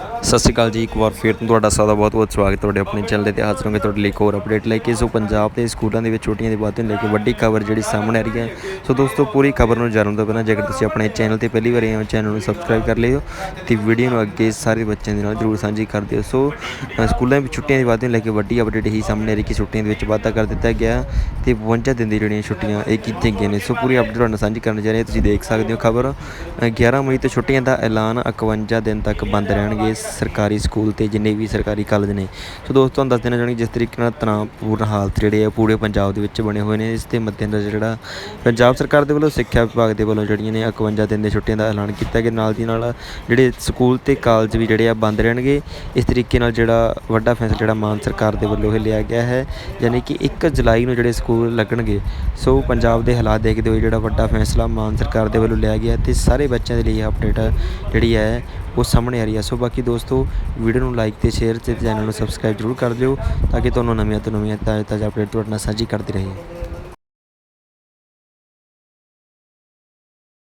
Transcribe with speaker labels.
Speaker 1: 나가 ਸਤਿ ਸ਼੍ਰੀ ਅਕਾਲ ਜੀ, ਇੱਕ ਵਾਰ ਫਿਰ ਤੋਂ ਤੁਹਾਡਾ ਸਾਦਾ ਬਹੁਤ ਬਹੁਤ ਸਵਾਗਤ ਤੁਹਾਡੇ ਆਪਣੇ ਚੈਨਲ ਦੇ ਤੇ ਹਾਜ਼ਰ ਹੋਗੇ ਤੁਹਾਡੇ ਲਈ ਇੱਕ ਹੋਰ ਅਪਡੇਟ ਲੈ ਕੇ। ਸੋ ਪੰਜਾਬ ਦੇ ਸਕੂਲਾਂ ਦੇ ਵਿੱਚ ਛੁੱਟੀਆਂ ਦੇ ਵਾਅਦੇ ਨੂੰ ਲੈ ਕੇ ਵੱਡੀ ਖਬਰ ਜਿਹੜੀ ਸਾਹਮਣੇ ਆ ਰਹੀ ਹੈ। ਸੋ ਦੋਸਤੋ, ਪੂਰੀ ਖਬਰ ਨੂੰ ਜਾਣਨ ਤੋਂ ਪਹਿਲਾਂ ਜੇਕਰ ਤੁਸੀਂ ਆਪਣੇ ਚੈਨਲ ਤੇ ਪਹਿਲੀ ਵਾਰ ਆਏ ਹੋ, ਚੈਨਲ ਨੂੰ ਸਬਸਕ੍ਰਾਈਬ ਕਰ ਲਿਓ ਤੇ ਵੀਡੀਓ ਨੂੰ ਅੱਗੇ ਸਾਰੇ ਬੱਚਿਆਂ ਦੇ ਨਾਲ ਜਰੂਰ ਸਾਂਝੀ ਕਰ ਦਿਓ। ਸੋ ਸਕੂਲਾਂ ਵਿੱਚ ਛੁੱਟੀਆਂ ਦੀ ਵਾਅਦੇ ਨੂੰ ਲੈ ਕੇ ਵੱਡੀ ਅਪਡੇਟ ਹੀ ਸਾਹਮਣੇ ਆ ਰਹੀ ਕਿ ਛੁੱਟੀਆਂ ਦੇ ਵਿੱਚ ਵਾਧਾ ਕਰ ਦਿੱਤਾ ਗਿਆ ਤੇ 52 ਦਿਨ ਦੀ ਜਿਹੜੀਆਂ ਛੁੱਟੀਆਂ ਇਹ ਕੀਤੀਆਂ ਗਈਆਂ ਨੇ। ਸੋ ਪੂਰੀ ਅਪਡੇਟ ਤੁਹਾਡੇ ਨਾਲ ਸਾਂਝੀ ਕਰਨ ਜਾ ਰਹੇ ਹਾਂ। ਤੁਸੀਂ ਦੇਖ ਸਕਦੇ ਹੋ ਖਬਰ। 11 ਮਈ ਤੋਂ ਛੁੱਟੀਆਂ ਦਾ ਐਲਾਨ 51 ਦਿਨ ਤੱਕ ਬੰਦ ਰਹਿਣਗੇ। ਸਰਕਾਰੀ ਸਕੂਲ ਤੇ ਜਿੰਨੇ ਵੀ ਸਰਕਾਰੀ ਕਾਲਜ ਨੇ। ਸੋ ਦੋਸਤੋ, ਤੁਹਾਨੂੰ ਦੱਸ ਦੇਣਾ ਚਾਹੁੰਦੀ ਜਿਸ ਤਰੀਕੇ ਨਾਲ ਤਣਾਅਪੂਰਨ ਹਾਲਤ ਜਿਹੜੇ ਆ, ਪੂਰੇ ਪੰਜਾਬ ਦੇ ਵਿੱਚ ਬਣੇ ਹੋਏ ਨੇ। ਇਸ ਦੇ ਮੱਦੇਨਜ਼ਰ ਜਿਹੜਾ ਪੰਜਾਬ ਸਰਕਾਰ ਦੇ ਵੱਲੋਂ ਸਿੱਖਿਆ ਵਿਭਾਗ ਦੇ ਵੱਲੋਂ ਜਿਹੜੀਆਂ ਨੇ 51 ਦਿਨ ਦੇ ਛੁੱਟੀਆਂ ਦਾ ਐਲਾਨ ਕੀਤਾ ਗਿਆ। ਨਾਲ ਦੀ ਨਾਲ ਜਿਹੜੇ ਸਕੂਲ ਤੇ ਕਾਲਜ ਵੀ ਜਿਹੜੇ ਆ ਬੰਦ ਰਹਿਣਗੇ। ਇਸ ਤਰੀਕੇ ਨਾਲ ਜਿਹੜਾ ਵੱਡਾ ਫੈਸਲਾ ਜਿਹੜਾ ਮਾਨ ਸਰਕਾਰ ਦੇ ਵੱਲੋਂ ਇਹ ਲਿਆ ਗਿਆ ਹੈ, ਯਾਨੀ ਕਿ 1 ਜੁਲਾਈ ਨੂੰ ਜਿਹੜੇ ਸਕੂਲ ਲੱਗਣਗੇ। ਸੋ ਪੰਜਾਬ ਦੇ ਹਾਲਾਤ ਦੇਖਦੇ ਹੋਏ ਜਿਹੜਾ ਵੱਡਾ ਫੈਸਲਾ ਮਾਨ ਸਰਕਾਰ ਦੇ ਵੱਲੋਂ ਲਿਆ ਗਿਆ ਤੇ ਸਾਰੇ ਬੱਚਿਆਂ ਦੇ ਲਈ ਇਹ ਅਪਡੇਟ ਜਿਹੜੀ ਹੈ ਉਹ ਸਾਹਮਣੇ ਆ ਰਹੀ ਹੈ ਸੋ ਬਾਕੀ ਦੋਸਤੋ, ਵੀਡੀਓ ਨੂੰ ਲਾਈਕ ਤੇ ਸ਼ੇਅਰ ਤੇ ਚੈਨਲ ਨੂੰ ਸਬਸਕ੍ਰਾਈਬ ਜ਼ਰੂਰ ਕਰ ਦਿਓ ਤਾਂ ਕਿ ਤੁਹਾਨੂੰ ਨਵੀਆਂ ਤੋਂ ਨਵੀਆਂ ਤਾਜ਼ਾ ਤਾਜ਼ਾ ਅਪਡੇਟ ਤੁਹਾਡੇ ਨਾਲ ਸਾਂਝੀ ਕਰਦੇ ਰਹੀਏ।